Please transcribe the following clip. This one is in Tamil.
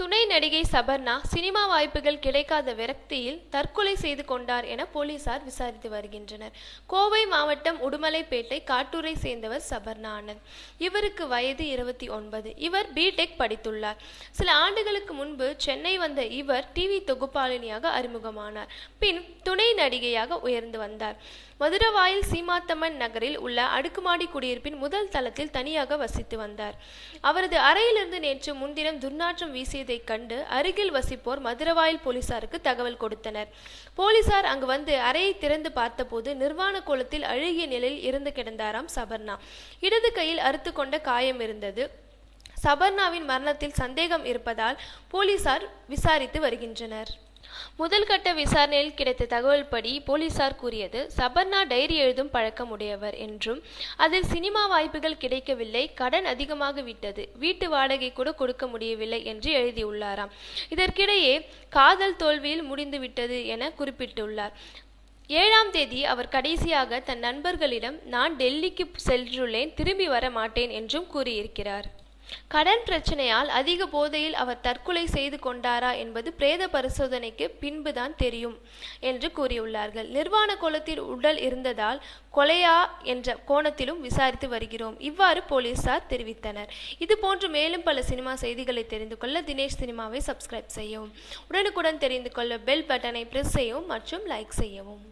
துணை நடிகை சபர்ணா சினிமா வாய்ப்புகள் கிடைக்காத விரக்தியில் தற்கொலை செய்து கொண்டார் என போலீசார் விசாரித்து வருகின்றனர். கோவை மாவட்டம் உடுமலைப்பேட்டை காட்டூரை சேர்ந்தவர் சபர்ணா ஆனந்த் இவருக்கு வயது இருபத்தி ஒன்பது. இவர் பிடெக் படித்துள்ளார். சில ஆண்டுகளுக்கு முன்பு சென்னை வந்த இவர் டிவி தொகுப்பாளினியாக அறிமுகமானார். பின் துணை நடிகையாக உயர்ந்து வந்தார். மதுரவாயில் சீமாத்தம்மன் நகரில் உள்ள அடுக்குமாடி குடியிருப்பின் முதல் தளத்தில் தனியாக வசித்து வந்தார். அவரது அறையிலிருந்து நேற்று முன்தினம் துர்நாற்றம் வீசியதைக் கண்டு அருகில் வசிப்போர் மதுரவாயில் போலீசாருக்கு தகவல் கொடுத்தனர். போலீசார் அங்கு வந்து அறையை திறந்து பார்த்தபோது நிர்வாண கோலத்தில் அழுகிய நிலையில் இருந்து கிடந்தாராம் சபர்ணா. இடது கையில் அறுத்து கொண்ட காயம் இருந்தது. சபர்ணாவின் மரணத்தில் சந்தேகம் இருப்பதால் போலீசார் விசாரித்து வருகின்றனர். முதல் கட்ட விசாரணையில் கிடைத்த தகவல்படி போலீசார் கூறியது சபர்ணா டைரி எழுதும் பழக்கம் உடையவர் என்றும் அதில் சினிமா வாய்ப்புகள் கிடைக்கவில்லை கடன் அதிகமாக விட்டது வீட்டு வாடகை கூட கொடுக்க முடியவில்லை என்று எழுதியுள்ளாராம். இதற்கிடையே காதல் தோல்வியில் முடிந்துவிட்டது என குறிப்பிட்டுள்ளார். ஏழாம் தேதி அவர் கடைசியாக தன் நண்பர்களிடம் நான் டெல்லிக்கு சென்றுள்ளேன் திரும்பி வர மாட்டேன் என்றும் கூறியிருக்கிறார். கடன் பிரச்சனையால் அதிக போதையில் அவர் தற்கொலை செய்து கொண்டாரா என்பது பிரேத பரிசோதனைக்கு பின்புதான் தெரியும் என்று கூறியுள்ளார்கள். நிர்வாண கோலத்தில் உடல் இருந்ததால் கொலையா என்ற கோணத்திலும் விசாரித்து வருகிறோம். இவ்வாறு போலீசார் தெரிவித்தனர். இது போன்று மேலும் பல சினிமா செய்திகளை தெரிந்து கொள்ள தினேஷ் சினிமாவை சப்ஸ்கிரைப் செய்யவும். உடனுக்குடன் தெரிந்து கொள்ள பெல் பட்டனை பிரஸ் செய்யவும் மற்றும் லைக் செய்யவும்.